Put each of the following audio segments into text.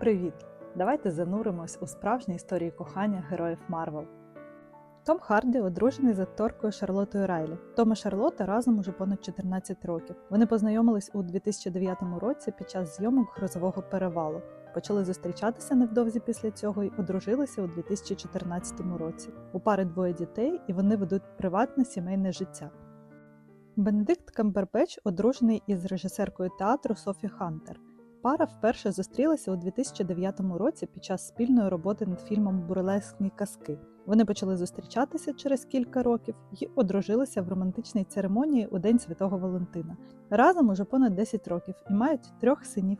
Привіт! Давайте зануримось у справжні історії кохання героїв Марвел. Том Харді одружений з акторкою Шарлотою Райлі. Том і Шарлота разом уже понад 14 років. Вони познайомились у 2009 році під час зйомок грозового перевалу. Почали зустрічатися невдовзі після цього і одружилися у 2014 році. У пари двоє дітей, і вони ведуть приватне сімейне життя. Бенедикт Камбербеч одружений із режисеркою театру Софі Хантер. Пара вперше зустрілася у 2009 році під час спільної роботи над фільмом Бурлескні казки. Вони почали зустрічатися через кілька років і одружилися в романтичній церемонії у День Святого Валентина. Разом уже понад 10 років і мають трьох синів.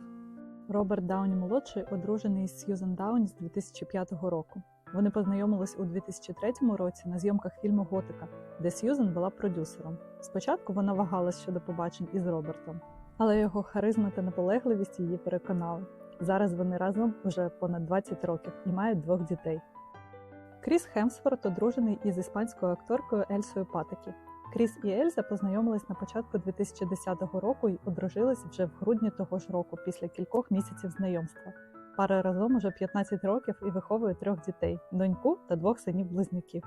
Роберт Дауні молодший одружений з Сьюзан Дауні з 2005 року. Вони познайомились у 2003 році на зйомках фільму Готика, де Сьюзан була продюсером. Спочатку вона вагалась щодо побачень із Робертом, але його харизма та наполегливість її переконали. Зараз вони разом уже понад 20 років і мають двох дітей. Кріс Хемсворт одружений із іспанською акторкою Ельсою Патекі. Кріс і Ельза познайомились на початку 2010 року і одружились вже в грудні того ж року, після кількох місяців знайомства. Пара разом уже 15 років і виховує трьох дітей доньку та двох синів-близнюків.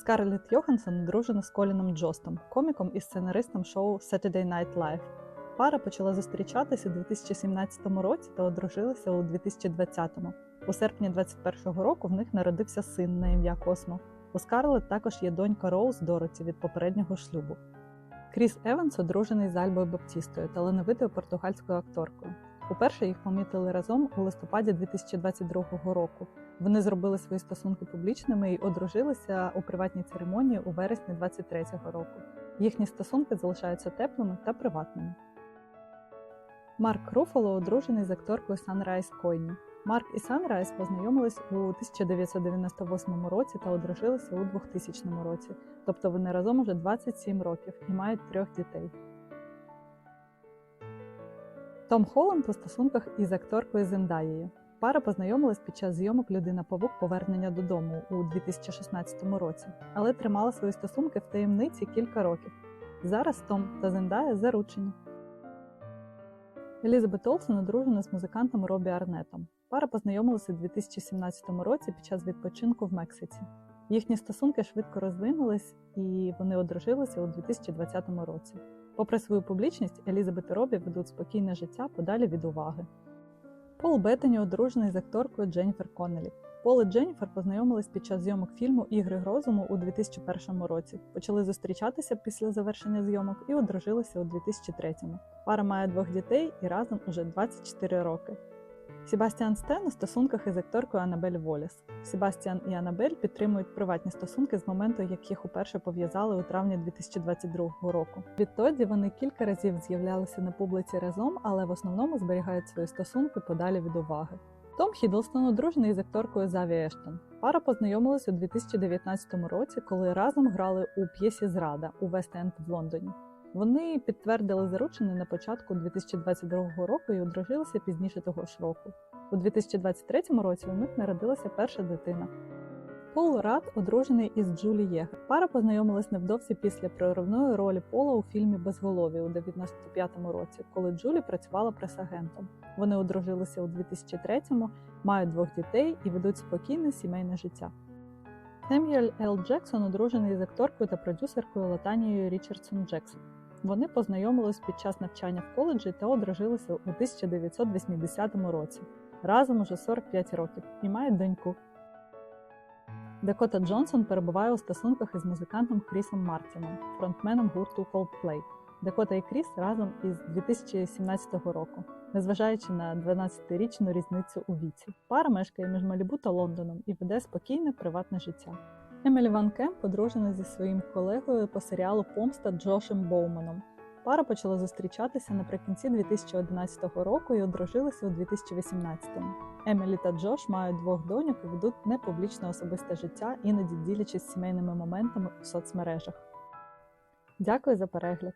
Скарлетт Йоханссон одружена з Коліном Джостом, коміком і сценаристом шоу Saturday Night Live. Пара почала зустрічатися у 2017 році та одружилися у 2020. У серпні 2021 року в них народився син на ім'я Космо. У Скарлетт також є донька Роуз Дороті від попереднього шлюбу. Кріс Еванс одружений з Альбою Баптістою, талановитою португальською акторкою. Уперше їх помітили разом у листопаді 2022 року. Вони зробили свої стосунки публічними і одружилися у приватній церемонії у вересні 2023 року. Їхні стосунки залишаються теплими та приватними. Марк Руфало одружений з акторкою Санрайз Койні. Марк і Санрайз познайомились у 1998 році та одружилися у 2000 році, тобто вони разом уже 27 років і мають трьох дітей. Том Холланд у стосунках із акторкою Зендаєю. Пара познайомилась під час зйомок Людина Павук повернення додому у 2016 році, але тримала свої стосунки в таємниці кілька років. Зараз Том та Зендая заручені. Елізабет Олсен одружена з музикантом Робі Арнетом. Пара познайомилася у 2017 році під час відпочинку в Мексиці. Їхні стосунки швидко розвинулись і вони одружилися у 2020 році. Попри свою публічність, Елізабет і Робі ведуть спокійне життя подалі від уваги. Пол Беттані одружений з акторкою Дженніфер Коннелі. Пол і Дженніфер познайомились під час зйомок фільму Ігри розуму у 2001 році. Почали зустрічатися після завершення зйомок і одружилися у 2003-му. Пара має двох дітей і разом уже 24 роки. Себастіан Стен у стосунках із акторкою Анабель Воліс. Себастіан і Анабель підтримують приватні стосунки з моменту, як їх уперше пов'язали у травні 2022 року. Відтоді вони кілька разів з'являлися на публіці разом, але в основному зберігають свої стосунки подалі від уваги. Том Хіддлстон одружений з акторкою Заві Ештон. Пара познайомилась у 2019 році, коли разом грали у п'єсі Зрада у Вест-Енд в Лондоні. Вони підтвердили заручини на початку 2022 року і одружилися пізніше того ж року. У 2023 році у них народилася перша дитина. Пол Рад одружений із Джулі Єгер. Пара познайомилась невдовзі після проривної ролі Пола у фільмі Безголові у 95-му році, коли Джулі працювала прес-агентом. Вони одружилися у 2003-му, мають двох дітей і ведуть спокійне сімейне життя. Сем'юель Л. Джексон одружений з акторкою та продюсеркою Латанією Річардсон Джексон. Вони познайомились під час навчання в коледжі та одружилися у 1980 році. Разом уже 45 років і мають доньку. Дакота Джонсон перебуває у стосунках із музикантом Крісом Мартіном, фронтменом гурту Coldplay. Дакота і Кріс разом із 2017 року, незважаючи на 12-річну різницю у віці. Пара мешкає між Малібу та Лондоном і веде спокійне приватне життя. Емілі Ван Кемп одружена зі своїм колегою по серіалу Помста Джошем Боуманом. Пара почала зустрічатися наприкінці 2011 року і одружилися у 2018-му. Емілі та Джош мають двох доньок і ведуть непублічне особисте життя, іноді ділячись сімейними моментами у соцмережах. Дякую за перегляд!